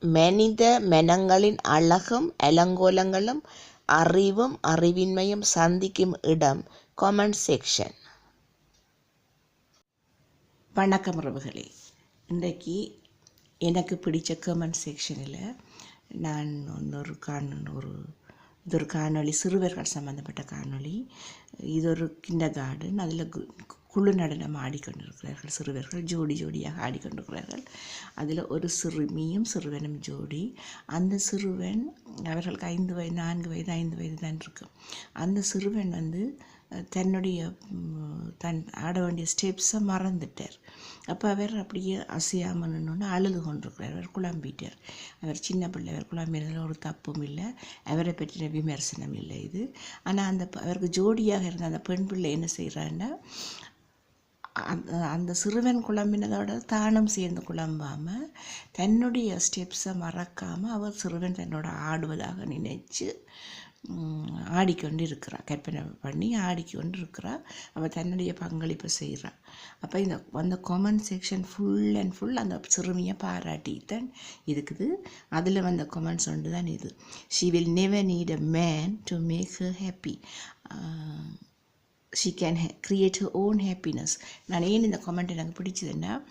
மனித மனங்களின் அழகும் அலங்கோலங்களும் அறிவும் அறிவின்மையும் சந்திக்கும் இடம் கமெண்ட் செக்ஷன் வணக்கம் உறவுகளே. இன்றைக்கு எனக்கு பிடித்த கமெண்ட் செக்ஷனில் நான் இன்னொரு காண ஒரு இது ஒரு காணொளி சிறுவர்கள் சம்பந்தப்பட்ட காணொளி இது ஒரு கிண்டர் கார்டன் அதில் குழு நடனம் ஆடிக்கொண்டிருக்கிறார்கள் சிறுவர்கள் ஜோடி ஜோடியாக ஆடிக்கொண்டிருக்கிறார்கள் அதில் ஒரு சிறுமியும் சிறுவனும் ஜோடி அந்த சிறுவன் அவர்களுக்கு ஐந்து வயது நான்கு வயது ஐந்து வயது தான் இருக்கும் அந்த சிறுவன் வந்து தன்னுடைய தன் ஆட வேண்டிய ஸ்டெப்ஸை மறந்துட்டார். அப்போ அவர் அப்படியே அசையாமல் நின்று அழுது கொண்டிருக்கிறார். அவர் குழம்பிட்டார். அவர் சின்ன பிள்ளை அவர் குழம்பினதில் ஒரு தப்பும் இல்லை. அவரை பற்றின விமர்சனம் இல்லை இது. ஆனால் அந்த அவருக்கு ஜோடியாக இருந்த அந்த பெண் பிள்ளை என்ன செய்கிறான்னா அந்த அந்த சிறுவன் குழம்பினதோட தானும் சேர்ந்து குழம்பாமல் தன்னுடைய ஸ்டெப்ஸை மறக்காமல் அவர் சிறுவன் தன்னோட ஆடுவதாக நினைச்சு ஆடிக்கொண்டு இருக்கிறாள் கற்பனை பண்ணி ஆடிக்கொண்டு இருக்கிறாள் அவள் தன்னுடைய பங்களிப்பை செய்கிறாள் அப்போ இந்த அந்த comment section full and full அந்த சிறுமியை பாராட்டித்தான் இருக்குது. அதில் வந்த கொமெண்ட்ஸ் ஒன்று தான் இது she will never need a man to make her happy she can create her own happiness நான் ஏன் இந்த கமெண்ட் எனக்கு பிடிச்சதுன்னா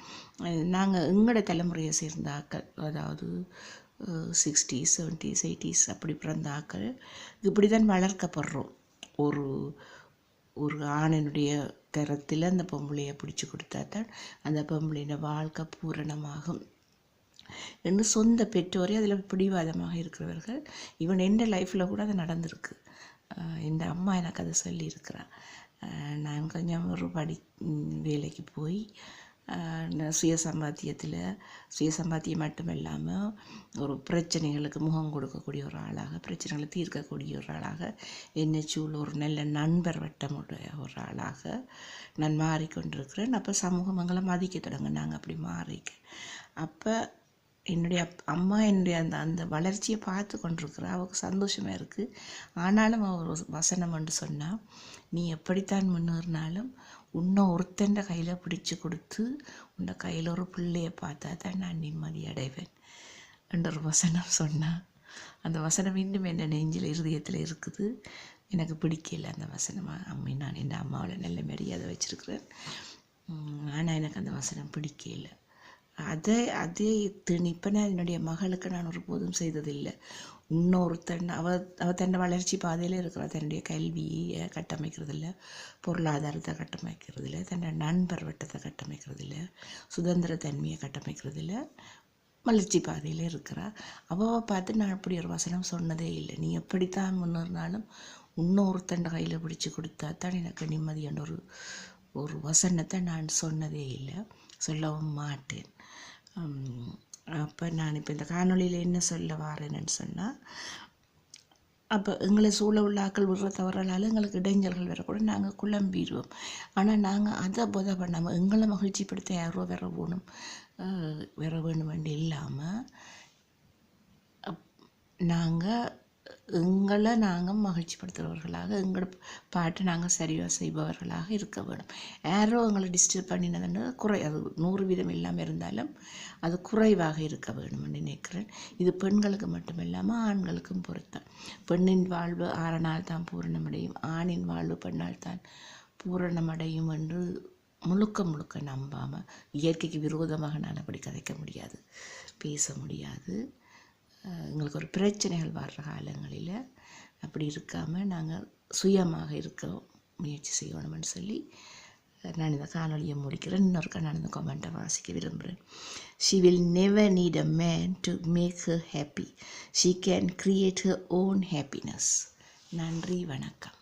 நாங்கள் எங்களோட தலைமுறையை சேர்ந்த ஆக்கள் அதாவது சிக்ஸ்டீஸ் செவன்ட்டீஸ் எயிட்டிஸ் அப்படி பிறந்த ஆக்கள் இப்படி தான் வளர்க்கப்படுறோம். ஒரு ஒரு ஆணினுடைய கரத்தில் அந்த பொம்பளையை பிடிச்சி கொடுத்தா தான் அந்த பொம்பளையோட வாழ்க்கை பூரணமாகும். என்று சொந்த பெற்றோரே அதில் பிடிவாதமாக இருக்கிறவர்கள் இவன் எந்த லைஃப்பில் கூட அது நடந்திருக்கு. ஆஹ் என் அம்மா எனக்கு அதை சொல்லியிருக்கிறான் நான் கொஞ்சம் ஒரு படி வேலைக்கு போய் சுய சம்பாத்தியத்தில் சுய சம்பாத்தியம் மட்டும் இல்லாமல் ஒரு பிரச்சனைகளுக்கு முகம் கொடுக்கக்கூடிய ஒரு ஆளாக பிரச்சனைகளை தீர்க்கக்கூடிய ஒரு ஆளாக என்னை சூழ் ஒரு நல்ல நண்பர் வட்டமுடைய ஒரு ஆளாக நான் மாறிக்கொண்டிருக்கிறேன் அப்போ சமூகம் எங்களை மதிக்க தொடங்கினாங்க அப்படி மாறிக்க அப்போ என்னுடைய அம்மா என்னுடைய அந்த அந்த வளர்ச்சியை பார்த்து கொண்டிருக்கிறா அவளுக்கு சந்தோஷமாக இருக்குது ஆனாலும் அவர் வசனம் என்று சொன்னால் நீ எப்படித்தான் முன்னேறினாலும் உன்னை ஒருத்தண்ட கையில் பிடிச்சு கொடுத்து உன்னை கையில் ஒரு பிள்ளையை பார்த்தா தான் நான் நிம்மதி அடைவேன். என்ற ஒரு வசனம் சொன்னா அந்த வசனம் இன்னும் என்ன நெஞ்சில் இருதயத்தில் இருக்குது. எனக்கு பிடிக்கல அந்த வசனமாக அம்மை நான் என் அம்மாவில் நல்ல மரியாதை வச்சுருக்கிறேன். ஆனால் எனக்கு அந்த வசனம் பிடிக்கல. அதை அதே திணிப்பை நான் என்னுடைய மகளுக்கு நான் ஒருபோதும் செய்ததில்லை. இன்னொருத்தன் அவ அவ தன் வளர்ச்சி பாதையில் இருக்கிற. தன்னுடைய கல்வியை கட்டமைக்கிறதில்ல. பொருளாதாரத்தை கட்டமைக்கிறதில்ல. தன்னுடைய நண்பர் வட்டத்தை கட்டமைக்கிறதில்ல. சுதந்திர தன்மையை கட்டமைக்கிறதில்ல. வளர்ச்சி பாதையில் இருக்கிறா. அவள் பார்த்து நான் அப்படி ஒரு வசனம் சொன்னதே இல்லை. நீ எப்படித்தான் முன்னேறினாலும் இன்னொருத்தண்ட கையில் பிடிச்சி கொடுத்தா தான் எனக்கு நிம்மதியான ஒரு ஒரு வசனத்தை நான் சொன்னதே இல்லை. சொல்லவும் மாட்டேன். அப்போ நான் இப்போ இந்த காணொலியில் என்ன சொல்ல வரேன்னு சொன்னால் அப்போ எங்களை சூழ உள்ளாக்கள் விடுற தவறலால் எங்களுக்கு இடைஞ்சல்கள் வரக்கூட நாங்கள் குழம்பிடுவோம் ஆனால் நாங்கள் அதை போதை பண்ணாமல் எங்களை மகிழ்ச்சிப்படுத்த யாரோ வர வேணும் வர வேணும் வேண்டி இல்லாமல் நாங்கள் எங்களை நாங்கள் மகிழ்ச்சிப்படுத்துகிறவர்களாக எங்களோட பாட்டை நாங்கள் சரியாக செய்பவர்களாக இருக்க வேணும் யாரோ எங்களை டிஸ்டர்ப் பண்ணினதுன்னா குறை அது நூறு வீதம் இல்லாமல் இருந்தாலும் அது குறைவாக இருக்க வேணும்னு நினைக்கிறேன். இது பெண்களுக்கு மட்டும் இல்லாமல் ஆண்களுக்கும் பொருத்தம். பெண்ணின் வாழ்வு ஆறனால் தான் பூரணமடையும் ஆணின் வாழ்வு பெண்ணால் தான் பூரணமடையும் என்று முழுக்க முழுக்க நம்பாமல் இயற்கைக்கு விரோதமாக நான் அப்படி கதைக்க முடியாது பேச முடியாது. எங்களுக்கு ஒரு பிரச்சனைகள் வர்ற காலங்களில் அப்படி இருக்காமல் நாங்கள் சுயமாக இருக்க முயற்சி செய்யணும்னு சொல்லி நான் இந்த காணொலியை முடிக்கிறேன். இன்னொருக்கா நான் இந்த கமெண்ட்டை வாசிக்க விரும்புகிறேன் she will never need a man to make her happy she can create her own happiness நன்றி வணக்கம்.